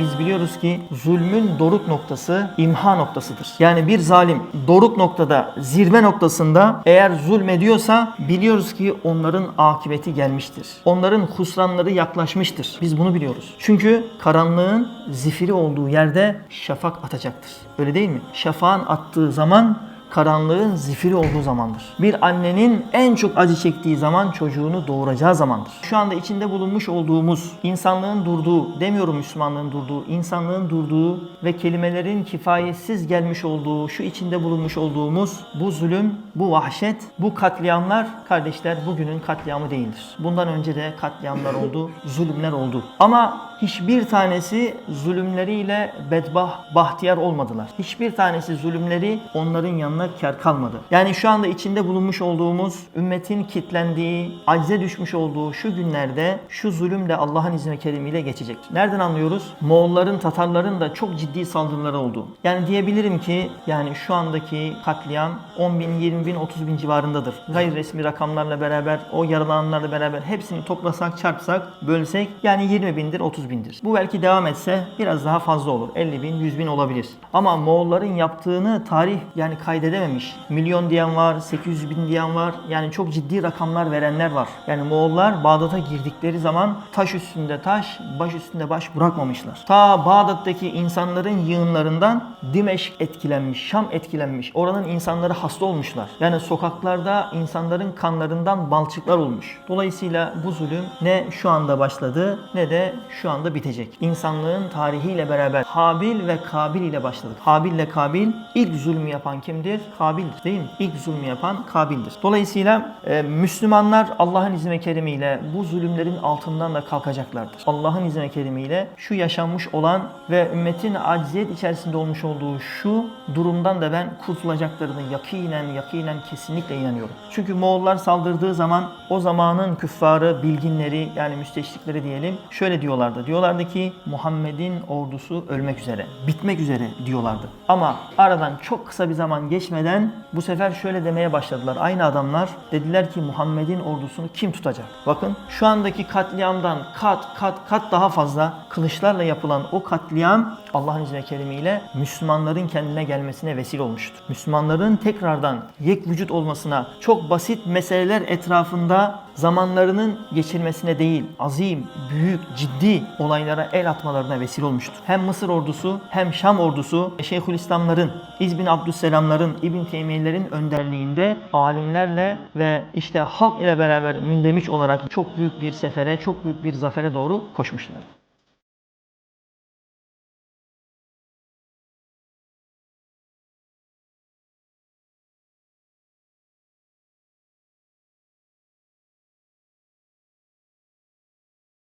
Biz biliyoruz ki zulmün doruk noktası imha noktasıdır. Yani bir zalim doruk noktada, zirve noktasında eğer zulmediyorsa biliyoruz ki onların akıbeti gelmiştir. Onların husranları yaklaşmıştır. Biz bunu biliyoruz. Çünkü karanlığın zifiri olduğu yerde şafak atacaktır. Öyle değil mi? Şafağın attığı zaman karanlığın zifiri olduğu zamandır. Bir annenin en çok acı çektiği zaman çocuğunu doğuracağı zamandır. Şu anda içinde bulunmuş olduğumuz insanlığın durduğu, demiyorum Müslümanlığın durduğu, insanlığın durduğu ve kelimelerin kifayetsiz gelmiş olduğu, şu içinde bulunmuş olduğumuz bu zulüm, bu vahşet, bu katliamlar kardeşler bugünün katliamı değildir. Bundan önce de katliamlar oldu, zulümler oldu. Ama hiçbir tanesi zulümleriyle bedbah, bahtiyar olmadılar. Hiçbir tanesi zulümleri onların yanına kar kalmadı. Yani şu anda içinde bulunmuş olduğumuz ümmetin kitlendiği, acize düşmüş olduğu şu günlerde şu zulüm de Allah'ın izni kerimiyle geçecek. Nereden anlıyoruz? Moğolların, Tatarların da çok ciddi saldırıları oldu. Yani diyebilirim ki yani şu andaki katliam 10 bin, 20 bin, 30 bin civarındadır. Gayri resmi rakamlarla beraber, o yaralananlarla beraber hepsini toplasak, çarpsak, bölsek yani 20 bindir, 30 bindir. Bu belki devam etse biraz daha fazla olur. 50 bin, 100 bin olabilir. Ama Moğolların yaptığını tarih yani kaydedememiş. Milyon diyen var, 800 bin diyen var. Yani çok ciddi rakamlar verenler var. Yani Moğollar Bağdat'a girdikleri zaman taş üstünde taş, baş üstünde baş bırakmamışlar. Ta Bağdat'taki insanların yığınlarından Dimeşk etkilenmiş, Şam etkilenmiş. Oranın insanları hasta olmuşlar. Yani sokaklarda insanların kanlarından balçıklar olmuş. Dolayısıyla bu zulüm ne şu anda başladı ne de şu anda bitecek. İnsanlığın tarihiyle beraber Habil ve Kabil ile başladık. Habil ile Kabil ilk zulmü yapan kimdir? Kabil'dir değil mi? İlk zulmü yapan Kabil'dir. Dolayısıyla e, Müslümanlar Allah'ın izni kerimiyle bu zulümlerin altından da kalkacaklardır. Allah'ın izni kerimiyle şu yaşanmış olan ve ümmetin acziyet içerisinde olmuş olduğu şu durumdan da ben kurtulacaklarını yakinen yakinen kesinlikle inanıyorum. Çünkü Moğollar saldırdığı zaman o zamanın küffarı, bilginleri yani müsteşrikleri diyelim şöyle diyorlardı. Diyorlardı ki Muhammed'in ordusu ölmek üzere, bitmek üzere diyorlardı. Ama aradan çok kısa bir zaman geçmeden bu sefer şöyle demeye başladılar. Aynı adamlar dediler ki Muhammed'in ordusunu kim tutacak? Bakın şu andaki katliamdan kat kat kat daha fazla kılıçlarla yapılan o katliam Allah'ın izniyle kerimiyle Müslümanların kendine gelmesine vesile olmuştur. Müslümanların tekrardan yek vücut olmasına çok basit meseleler etrafında zamanlarının geçirmesine değil, azim, büyük, ciddi olaylara el atmalarına vesile olmuştur. Hem Mısır ordusu hem Şam ordusu Şeyhülislamların, İzbin Abdüsselamların, İbn Teymiyelerin önderliğinde alimlerle ve işte halk ile beraber mündemiş olarak çok büyük bir sefere, çok büyük bir zafere doğru koşmuşlar.